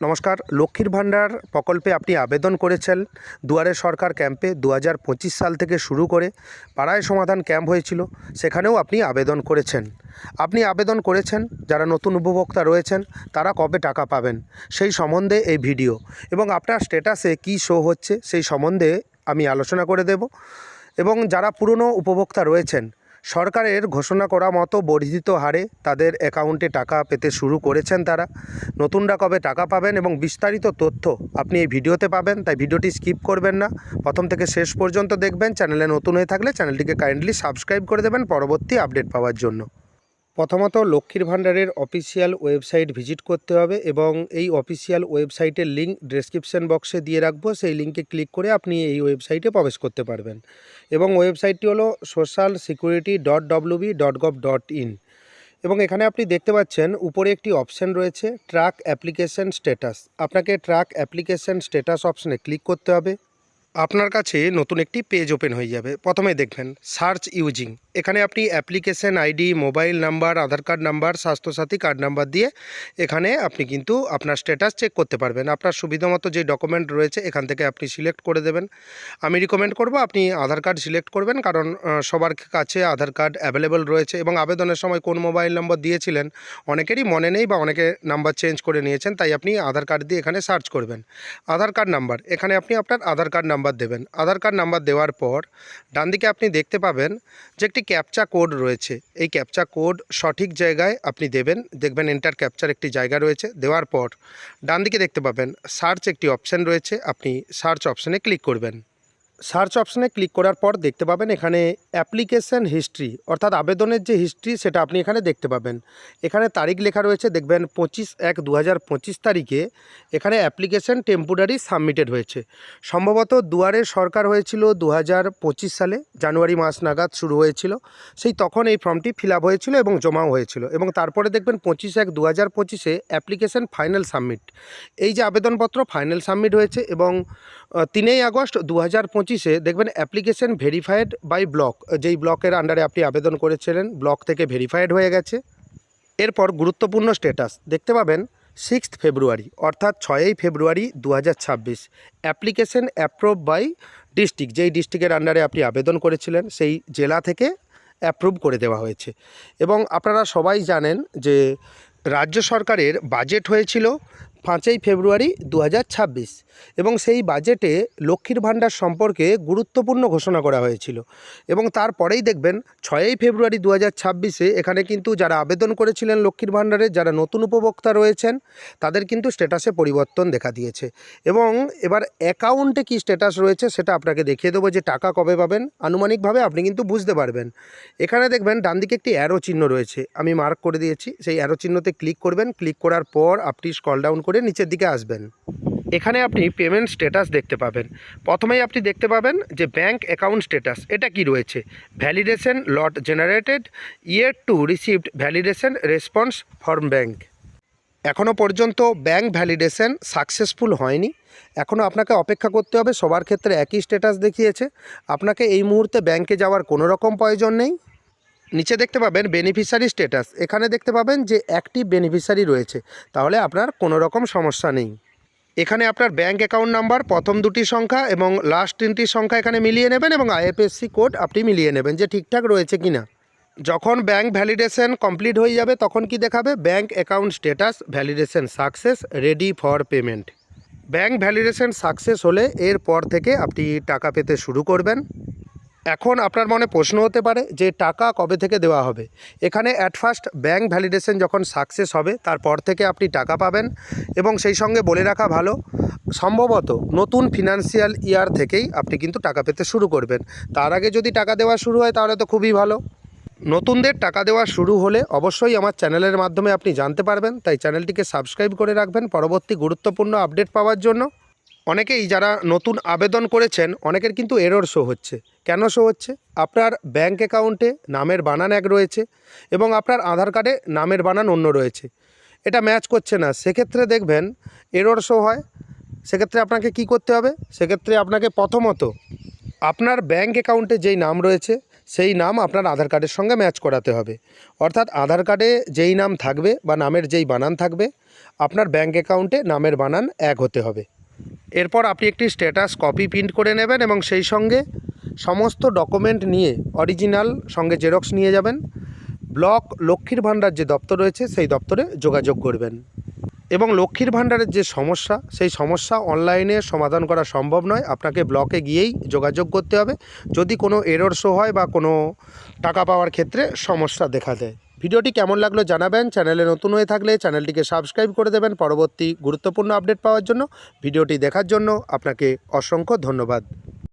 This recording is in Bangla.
নমস্কার, লক্ষ্মীর ভাণ্ডার প্রকল্পে আপনি আবেদন করেছেন। দুয়ারে সরকার ক্যাম্পে দু হাজার পঁচিশ সাল থেকে শুরু করে পাড়ায় সমাধান ক্যাম্প হয়েছিল, সেখানেও আপনি আবেদন করেছেন। আপনি আবেদন করেছেন, যারা নতুন উপভোক্তা রয়েছেন, তারা কবে টাকা পাবেন, সেই সম্বন্ধে এই ভিডিও এবং আপনার স্ট্যাটাসে কী শো হচ্ছে, সেই সম্বন্ধে আমি আলোচনা করে দেব এবং যারা পুরনো উপভোক্তা রয়েছেন সরকারের ঘোষণা করা মতো বর্ধিত হারে তাদের অ্যাকাউন্টে টাকা পেতে শুরু করেছেন তারা। নতুনরা কবে টাকা পাবেন এবং বিস্তারিত তথ্য আপনি এই ভিডিওতে পাবেন, তাই ভিডিওটি স্কিপ করবেন না। প্রথম থেকে শেষ পর্যন্ত দেখবেন। চ্যানেলে নতুন হয়ে থাকলে চ্যানেলটিকে কাইন্ডলি সাবস্ক্রাইব করে দেবেন পরবর্তী আপডেট পাওয়ার জন্য। প্রথমত লক্ষ্মীর ভাণ্ডারের অফিসিয়াল ওয়েবসাইট ভিজিট করতে হবে এবং এই অফিসিয়াল ওয়েবসাইটের লিঙ্ক ডেসক্রিপশন বক্সে দিয়ে রাখব। সেই লিঙ্কে ক্লিক করে আপনি এই ওয়েবসাইটে প্রবেশ করতে পারবেন। এবং ওয়েবসাইটটি হলো social security dot WB dot gov dot in এবং এখানে আপনি দেখতে পাচ্ছেন উপরে একটি অপশন রয়েছে ট্রাক অ্যাপ্লিকেশন স্ট্যাটাস আপনাকে ট্রাক অ্যাপ্লিকেশন স্ট্যাটাস অপশনে ক্লিক করতে হবে। আপনার কাছে নতুন একটি পেজ ওপেন হয়ে যাবে। প্রথমে দেখবেন সার্চ ইউজিং এখানে আপনি application ID mobile number Aadhaar card number Swasthyasathi card number দিয়ে এখানে আপনি কিন্তু আপনার স্ট্যাটাস চেক করতে পারবেন। আপনার সুবিধা মতো যে ডকুমেন্ট রয়েছে, এখান থেকে আপনি সিলেক্ট করে দেবেন। আমি রিকমেন্ড করব আপনি আধার কার্ড সিলেক্ট করবেন, কারণ সবার কাছে আধার কার্ড অ্যাভেলেবল রয়েছে এবং আবেদনের সময় কোন মোবাইল নম্বর দিয়েছিলেন, অনেকেরই মনে নেই বা অনেকে নাম্বার চেঞ্জ করে নিয়েছেন, তাই আপনি আধার কার্ড দিয়ে এখানে সার্চ করবেন। আধার কার্ড নাম্বার এখানে আপনি আপনার আধার কার্ড নাম্বার দেবেন। আধার কার্ড নাম্বার দেওয়ার পর ডান দিকে আপনি দেখতে পাবেন যে একটি ক্যাপচা কোড রয়েছে। এই ক্যাপচা কোড সঠিক জায়গায় আপনি দেবেন। দেখবেন এন্টার ক্যাপচার একটি জায়গা রয়েছে। দেওয়ার পর ডান দিকে দেখতে পাবেন সার্চ একটি অপশান রয়েছে। আপনি সার্চ অপশানে ক্লিক করবেন। সার্চ অপশানে ক্লিক করার পর দেখতে পাবেন এখানে অ্যাপ্লিকেশন হিস্ট্রি, অর্থাৎ আবেদনের যে হিস্ট্রি সেটা আপনি এখানে দেখতে পাবেন। এখানে তারিখ লেখা রয়েছে, দেখবেন পঁচিশ এক দু হাজার তারিখে এখানে অ্যাপ্লিকেশন টেম্পোরারি সাবমিটেড হয়েছে। সম্ভবত দুয়ারে সরকার হয়েছিল দু হাজার পঁচিশ সালে, জানুয়ারি মাস নাগাদ শুরু হয়েছিল। সেই তখন এই ফর্মটি ফিল হয়েছিল এবং জমাও হয়েছিল এবং তারপরে দেখবেন পঁচিশ এক দু হাজার পঁচিশে অ্যাপ্লিকেশন ফাইনাল সাবমিট। এই যে আবেদনপত্র ফাইনাল সাবমিট হয়েছে এবং তিনই আগস্ট দু হাজার পঁচিশে দেখবেন অ্যাপ্লিকেশন ভেরিফাইড বাই ব্লক যেই ব্লকের আন্ডারে আপনি আবেদন করেছিলেন ব্লক থেকে ভেরিফাইড হয়ে গেছে। এরপর গুরুত্বপূর্ণ স্ট্যাটাস দেখতে পাবেন সিক্সথ ফেব্রুয়ারি অর্থাৎ ছয়ই ফেব্রুয়ারি দু হাজার ছাব্বিশ। অ্যাপ্লিকেশন অ্যাপ্রুভ বাই ডিস্ট্রিক্ট যেই ডিস্ট্রিক্টের আন্ডারে আপনি আবেদন করেছিলেন, সেই জেলা থেকে অ্যাপ্রুভ করে দেওয়া হয়েছে। এবং আপনারা সবাই জানেন যে রাজ্য সরকারের বাজেট হয়েছিল পাঁচই ফেব্রুয়ারি দু হাজার ছাব্বিশ এবং সেই বাজেটে লক্ষ্মীর ভাণ্ডার সম্পর্কে গুরুত্বপূর্ণ ঘোষণা করা হয়েছিল এবং তারপরেই দেখবেন ছয়ই ফেব্রুয়ারি দু হাজার এখানে কিন্তু যারা আবেদন করেছিলেন লক্ষ্মীর ভাণ্ডারে, যারা নতুন উপভোক্তা রয়েছেন, তাদের কিন্তু স্ট্যাটাসে পরিবর্তন দেখা দিয়েছে এবং এবার অ্যাকাউন্টে কি স্ট্যাটাস রয়েছে সেটা আপনাকে দেখিয়ে দেবো যে টাকা কবে পাবেন। আনুমানিকভাবে আপনি কিন্তু বুঝতে পারবেন। এখানে দেখবেন ডান দিকে একটি অ্যারো চিহ্ন রয়েছে, আমি মার্ক করে দিয়েছি, সেই অ্যারো চিহ্নতে ক্লিক করবেন। ক্লিক করার পর আপনি স্কল ডাউন করে নিচের দিকে আসবেন। এখানে আপনি পেমেন্ট স্ট্যাটাস দেখতে পাবেন। প্রথমেই আপনি দেখতে পাবেন যে ব্যাংক অ্যাকাউন্ট স্ট্যাটাস এটা কি রয়েছে? Validation lot generated yet to received validation response from bank এখনও পর্যন্ত ব্যাংক ভ্যালিডেশন সাকসেসফুল হয়নি। এখনও আপনাকে অপেক্ষা করতে হবে, সবার ক্ষেত্রে একই স্ট্যাটাস দেখিয়েছে। আপনাকে এই মুহূর্তে ব্যাংকে যাওয়ার কোনো রকম প্রয়োজন নেই। নিচে দেখতে পাবেন বেনিফিশিয়ারি স্ট্যাটাস এখানে দেখতে পাবেন যে অ্যাক্টিভ বেনিফিশিয়ারি রয়েছে। তাহলে আপনার কোনো রকম সমস্যা নেই। এখানে আপনার ব্যাঙ্ক অ্যাকাউন্ট নাম্বার প্রথম দুটি সংখ্যা এবং লাস্ট তিনটি সংখ্যা এখানে মিলিয়ে নেবেন এবং আইএফএসসি কোড আপনি মিলিয়ে নেবেন যে ঠিকঠাক রয়েছে কি না যখন ব্যাঙ্ক ভ্যালিডেশন কমপ্লিট হয়ে যাবে, তখন কি দেখাবে? Bank account status validation success ready for payment bank validation success হলে এরপর থেকে আপনি টাকা পেতে শুরু করবেন। এখন আপনার মনে প্রশ্ন হতে পারে যে টাকা কবে থেকে দেওয়া হবে। এখানে অ্যাট ফার্স্ট ব্যাংক ভ্যালিডেশন যখন সাকসেস হবে, তারপর থেকে আপনি টাকা পাবেন এবং সেই সঙ্গে বলে রাখা ভালো, সম্ভবত নতুন ফিনান্সিয়াল ইয়ার থেকেই আপনি কিন্তু টাকা পেতে শুরু করবেন। তার আগে যদি টাকা দেওয়া শুরু হয় তাহলে তো খুবই ভালো। নতুনদের টাকা দেওয়া শুরু হলে অবশ্যই আমার চ্যানেলের মাধ্যমে আপনি জানতে পারবেন, তাই চ্যানেলটিকে সাবস্ক্রাইব করে রাখবেন। পরবর্তী গুরুত্বপূর্ণ আপডেট পাওয়ার জন্য। অনেকেই যারা নতুন আবেদন করেছেন, অনেকের কিন্তু এরর শো হচ্ছে। কেন শো হচ্ছে? আপনার ব্যাংক অ্যাকাউন্টে নামের বানান এক রয়েছে এবং আপনার আধার কার্ডে নামের বানান অন্য রয়েছে। এটা ম্যাচ করছে না। সেক্ষেত্রে দেখবেন এরর শো হয়। সেক্ষেত্রে আপনাকে কি করতে হবে? সেক্ষেত্রে আপনাকে প্রথমত আপনার ব্যাংক অ্যাকাউন্টে যেই নাম রয়েছে, সেই নাম আপনার আধার কার্ডের সঙ্গে ম্যাচ করাতে হবে। অর্থাৎ আধার কার্ডে যেই নাম থাকবে বা নামের যেই বানান থাকবে, আপনার ব্যাঙ্ক অ্যাকাউন্টে নামের বানান এক হতে হবে। এরপর আপনি একটি স্ট্যাটাস কপি প্রিন্ট করে নেবেন এবং সেই সঙ্গে সমস্ত ডকুমেন্ট নিয়ে অরিজিনাল সঙ্গে জেরক্স নিয়ে যাবেন। ব্লক লক্ষ্মীর ভাণ্ডার যে দপ্তর রয়েছে সেই দপ্তরে যোগাযোগ করবেন। এবং লক্ষ্মীর ভাণ্ডারের যে সমস্যা, সেই সমস্যা অনলাইনে সমাধান করা সম্ভব নয়। আপনাকে ব্লকে গিয়েই যোগাযোগ করতে হবে। যদি কোনো এরর শো হয় বা কোনো টাকা পাওয়ার ক্ষেত্রে সমস্যা দেখা দেয়। ভিডিওটি কেমন লাগল জানাবেন। চ্যানেলে নতুন হয়ে থাকলে চ্যানেলটিকে সাবস্ক্রাইব করে দেবেন। পরবর্তী গুরুত্বপূর্ণ আপডেট পাওয়ার জন্য, ভিডিওটি দেখার জন্য আপনাকে অসংখ্য ধন্যবাদ।